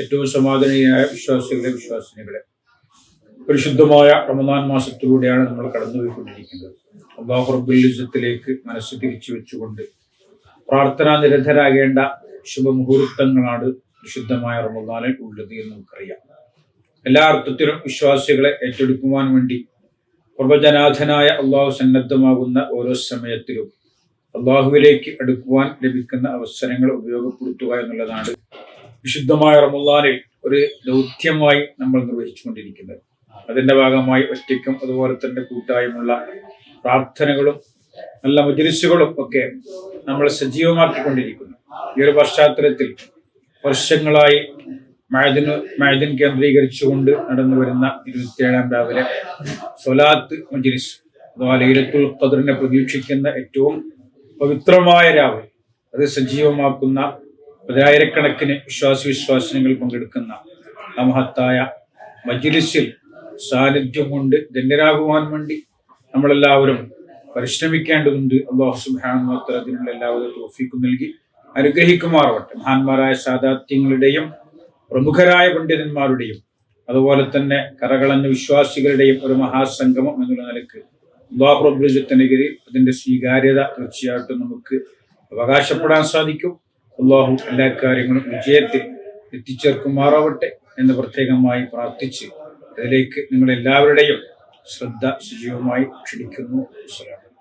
ഏറ്റവും സമാധാനീയായ വിശ്വാസികളെ വിശ്വാസിനികളെ. പരിശുദ്ധമായ റമദാൻ മാസത്തിലൂടെയാണ് നമ്മൾ കടന്നുപോയിക്കൊണ്ടിരിക്കുന്നത്. അള്ളാഹു മനസ്സ് തിരിച്ചു വെച്ചുകൊണ്ട് പ്രാർത്ഥനാ നിരതരാകേണ്ട ശുഭമുഹൂർത്തങ്ങളാണ് വിശുദ്ധമായ റമദാനിൽ ഉള്ളത് എന്ന് നമുക്കറിയാം. എല്ലാ അർത്ഥത്തിലും വിശ്വാസികളെ ഏറ്റെടുക്കുവാൻ വേണ്ടി പ്രവചനാഥനായ അള്ളാഹു സന്നദ്ധമാകുന്ന ഓരോ സമയത്തിലും അള്ളാഹുവിലേക്ക് അടുക്കുവാൻ ലഭിക്കുന്ന അവസരങ്ങൾ ഉപയോഗപ്പെടുത്തുക എന്നുള്ളതാണ് വിശുദ്ധമായ റമുല്ലാനിൽ ഒരു ദൗത്യമായി നമ്മൾ നിർവഹിച്ചുകൊണ്ടിരിക്കുന്നത്. അതിന്റെ ഭാഗമായി ഒറ്റയ്ക്കും അതുപോലെ തന്നെ കൂട്ടായുമുള്ള പ്രാർത്ഥനകളും നല്ല മജലിസുകളും ഒക്കെ നമ്മൾ സജീവമാക്കിക്കൊണ്ടിരിക്കുന്നു. ഈ ഒരു പശ്ചാത്തലത്തിൽ വർഷങ്ങളായി മഴദിന് മഴദിൻ കേന്ദ്രീകരിച്ചുകൊണ്ട് നടന്നു വരുന്ന ഇരുപത്തിയേഴാം രാവിലെ സൊലാത്ത് മജ്ലിസ് അഥവാ ലൈലത്തുൽ ഖദറിനെ പ്രതീക്ഷിക്കുന്ന ഏറ്റവും പവിത്രമായ രാവിലെ. അത് സജീവമാക്കുന്ന പതിനായിരക്കണക്കിന് വിശ്വാസി വിശ്വാസങ്ങൾ പങ്കെടുക്കുന്ന ആ മഹത്തായ മജ്ലിസിൽ സാന്നിധ്യം കൊണ്ട് ധന്യരാകുവാൻ വേണ്ടി നമ്മളെല്ലാവരും പരിശ്രമിക്കേണ്ടതുണ്ട്. അള്ളാഹു സുബാനുമാത്ര അതിനുള്ള എല്ലാവരും തോഫിക്കും നൽകി അനുഗ്രഹിക്കുമാറാവട്ടെ. മഹാന്മാരായ സാദാത്യങ്ങളുടെയും പ്രമുഖരായ പണ്ഡിതന്മാരുടെയും അതുപോലെ തന്നെ കരകളഞ്ഞ വിശ്വാസികളുടെയും ഒരു മഹാസംഗമം എന്നുള്ള നിലയ്ക്ക് അള്ളാഹു റബ്ബുജത്തിനെതിരെ അതിന്റെ സ്വീകാര്യത തീർച്ചയായിട്ടും നമുക്ക് അവകാശപ്പെടാൻ സാധിക്കും. അള്ളാഹു എല്ലാ കാര്യങ്ങളും വിജയത്തിൽ എത്തിച്ചേർക്കുമാറാവട്ടെ എന്ന് പ്രത്യേകമായി പ്രാർത്ഥിച്ച് അതിലേക്ക് നിങ്ങളെല്ലാവരുടെയും ശ്രദ്ധ സജീവമായി ക്ഷണിക്കുന്നു. അസ്സലാമു